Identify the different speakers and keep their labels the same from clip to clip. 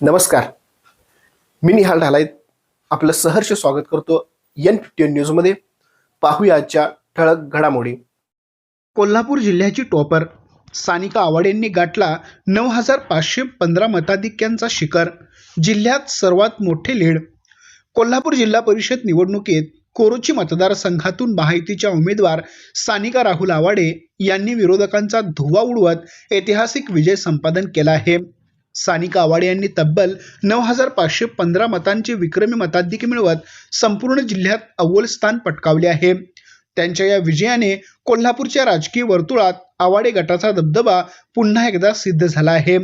Speaker 1: नमस्कार. मी निहाल ढालायत आपलं सहर्ष स्वागत करतो एन फिफ्टीन न्यूजमध्ये पाहूया आजच्या ठळक घडामोडी. कोल्हापूर जिल्ह्याची टॉपर सानिका आवाड यांनी गाठला नऊ हजार पाचशे पंधरा मताधिक्यांचा शिखर जिल्ह्यात सर्वात मोठे लीड. कोल्हापूर जिल्हा परिषद निवडणुकीत कोरोची मतदारसंघातून महायुतीच्या उमेदवार सानिका राहुल आवाडे यांनी विरोधकांचा धुवा उडवत ऐतिहासिक विजय संपादन केला आहे. सानिका आवाडे यांनी तब्बल नऊ हजार पाचशे पंधरा मतांची विक्रमी मताधिक्य मिळवत संपूर्ण जिल्ह्यात अव्वल स्थान पटकावले आहे. त्यांच्या या विजयाने कोल्हापूरच्या राजकीय वर्तुळात आवाडे गटाचा दबदबा पुन्हा एकदा सिद्ध झाला आहे.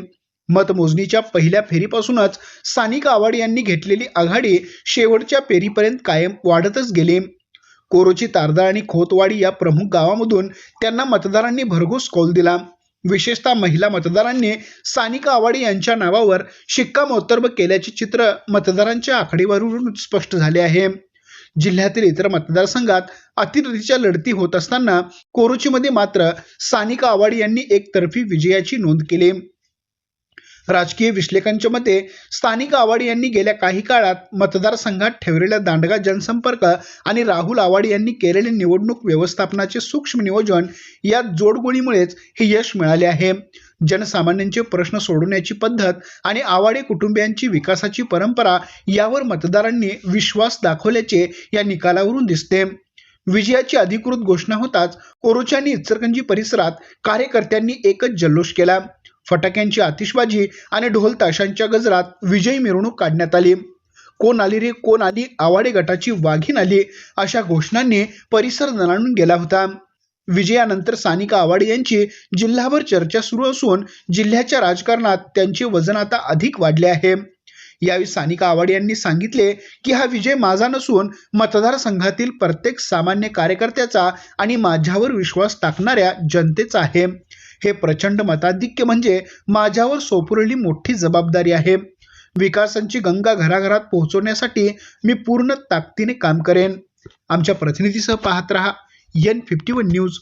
Speaker 1: मतमोजणीच्या पहिल्या फेरीपासूनच सानिका आवाडे यांनी घेतलेली आघाडी शेवटच्या फेरीपर्यंत कायम वाढतच गेली. कोरोची तारदा आणि खोतवाडी या प्रमुख गावामधून त्यांना मतदारांनी भरघोस कौल दिला. विशेषतः महिला मतदारांनी सानिका आवाडे यांच्या नावावर शिक्कामोर्तब केल्याचे चित्र मतदारांच्या आकडेवारीवरून स्पष्ट झाले आहे. जिल्ह्यातील इतर मतदारसंघात अतिरेकीच्या लढती होत असताना कोरोचीमध्ये मात्र सानिका आवाडे यांनी एकतर्फी विजयाची नोंद केली. राजकीय विश्लेषकांच्या मते स्थानिक आवाडी यांनी गेल्या काही काळात मतदारसंघात ठेवलेल्या दांडगा जनसंपर्क आणि राहुल आवाडी यांनी केलेले निवडणूक व्यवस्थापनाचे सूक्ष्म नियोजन या जोडगोळीमुळेच हे यश मिळाले आहे. जनसामान्यांचे प्रश्न सोडवण्याची पद्धत आणि आवाडे कुटुंबियांची विकासाची परंपरा यावर मतदारांनी विश्वास दाखवल्याचे या निकालावरून दिसते. विजयाची अधिकृत घोषणा होताच कोरोची आणि परिसरात कार्यकर्त्यांनी एकच जल्लोष केला. फटाक्यांची आतिषबाजी आणि ढोल ताशांच्या गजरात विजयी मिरवणूक काढण्यात आली. कोण आली रे कोण आली? आवाडे गटाची वाघीन आली अशा घोषणांनी परिसर दणाणून गेला होता. विजयानंतर सानिका आवाडे यांची जिल्हाभर चर्चा सुरू असून जिल्ह्याच्या राजकारणात त्यांचे वजन आता अधिक वाढले आहे. यावेळी सानिका आवाडे यांनी सांगितले की हा विजय माझा नसून मतदारसंघातील प्रत्येक सामान्य कार्यकर्त्याचा आणि माझ्यावर विश्वास टाकणाऱ्या जनतेचा आहे. हे प्रचंड मताधिक्य म्हणजे माझ्यावर सोपवलेली मोठी जबाबदारी आहे. विकासांची गंगा घराघरात पोहोचवण्यासाठी मी पूर्ण ताकदीने काम करेन. आमच्या प्रतिनिधीसह पाहत रहा. N fifty one news